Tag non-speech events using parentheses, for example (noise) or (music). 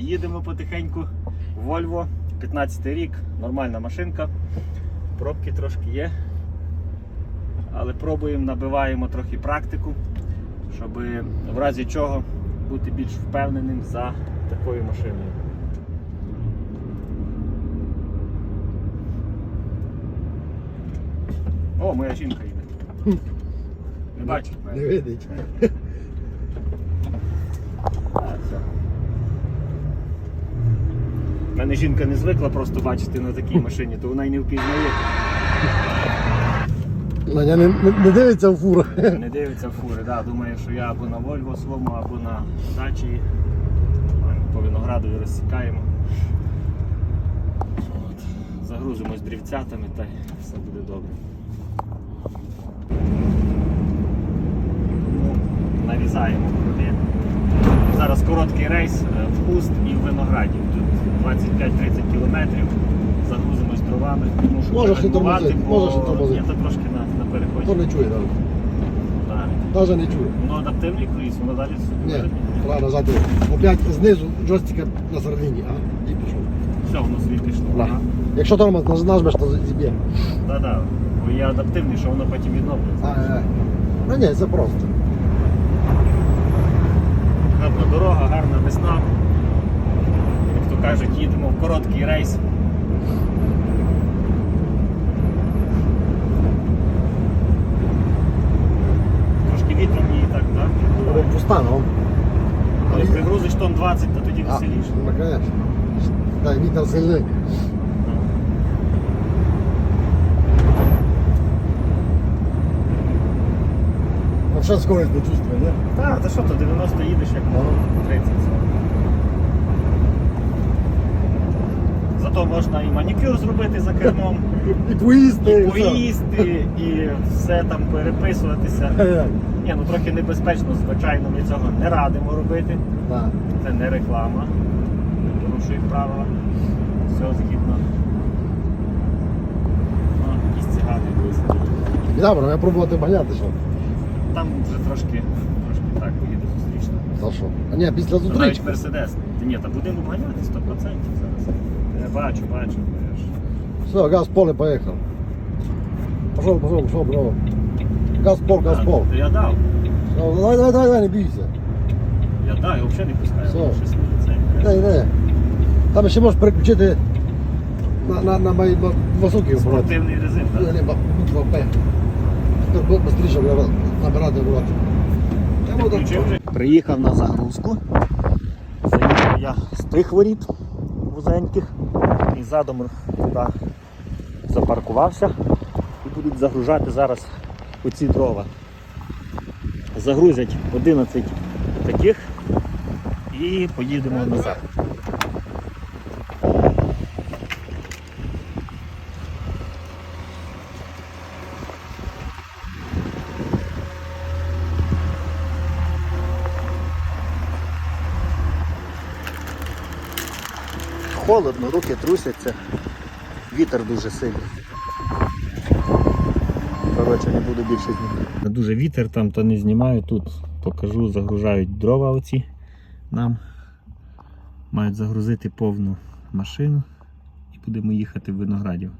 Їдемо потихеньку. Volvo, 15 рік, нормальна машинка. Пробки трошки є. Але пробуємо, набиваємо трохи практику, щоб в разі чого бути більш впевненим за такою машиною. О, моя жінка їде. Не бачиш? Не видить. Так, все. У мене жінка не звикла просто бачити на такій машині, то вона й не впізнає. Надя не, не, не дивиться в фуру. Не дивиться в фури, да, думає, що я або на Вольво своєму, або на дачі. По виноградові розсікаємо. От. Загрузимось дрівцятами та все буде добре. Ну, Нарізаємо круги. Короткий рейс е, в Хуст і в Винограді. Тут 25-30 кілометрів. Загрузимось дровами. Мушу Можеш і перегнувати, тормозити, можеш і тормозити. Ні, то трошки на, на переході. То не чує навіть. Так. Навіть не чує. Ну, адаптивний круїз, воно далі Ні, треба назад. Опять знизу джойстика на середині, а? І пішов. Все, воно собі пішло. Да. Ага. Якщо тормоз наж- нажмеш, то зіб'є. Да-да. Бо є адаптивний, що воно потім відновлюється. А, Ну ні, це просто. Гарна дорога, гарна весна. Як то кажуть, їдемо в короткий рейс. Трошки вітром її так, так? Воно пуста, ну. Коли пригрузиш тонн 20, то тоді веселіше. Ну, конечно. Да, вітер сильний. Вообще скорость не чувствує, не? Так, та що то 90 їдеш як Ага. 30. Зато можна і манікюр зробити за кермом. (laughs) І поїсти. І поїсти, і все там переписуватися. (laughs) Е, Ні, ну трохи небезпечно, звичайно, ми цього не радимо робити. Це не реклама. Ми порушуємо правила. Все згідно. Ну, якісь цигани висадили. Добре, я пробувати багняти, що? Там вже трошки, трошки так поїде зустрічно. За що? А ні, після Та Навіть. Мерседес. Ні, та будемо обганяти 100% зараз. Я бачу, бачу. я. Все, газ поле поїхав. Пошов, пошов, пошов, браво. Газ пол, газ пол. Я дав. Все, давай, давай, давай, давай, не бійся. Я дав, я взагалі не пускаю. Все. щось не це. Там ще можеш переключити на, на, на мої на високі обороти. Спортивний режим, так? ні, буква П. Тепер швидше набирати обороти. Вже. Приїхав на загрузку. Заїхав я з тих воріт вузеньких і задом туди запаркувався і будуть загружати зараз оці дрова. Загрузять 11 таких і поїдемо назад. Холодно, руки трусяться, вітер дуже сильний. Коротше, не буду більше знімати. Дуже вітер там, то не знімаю. Тут покажу, загружають дрова оці нам. Мають загрузити повну машину і будемо їхати в виноградів.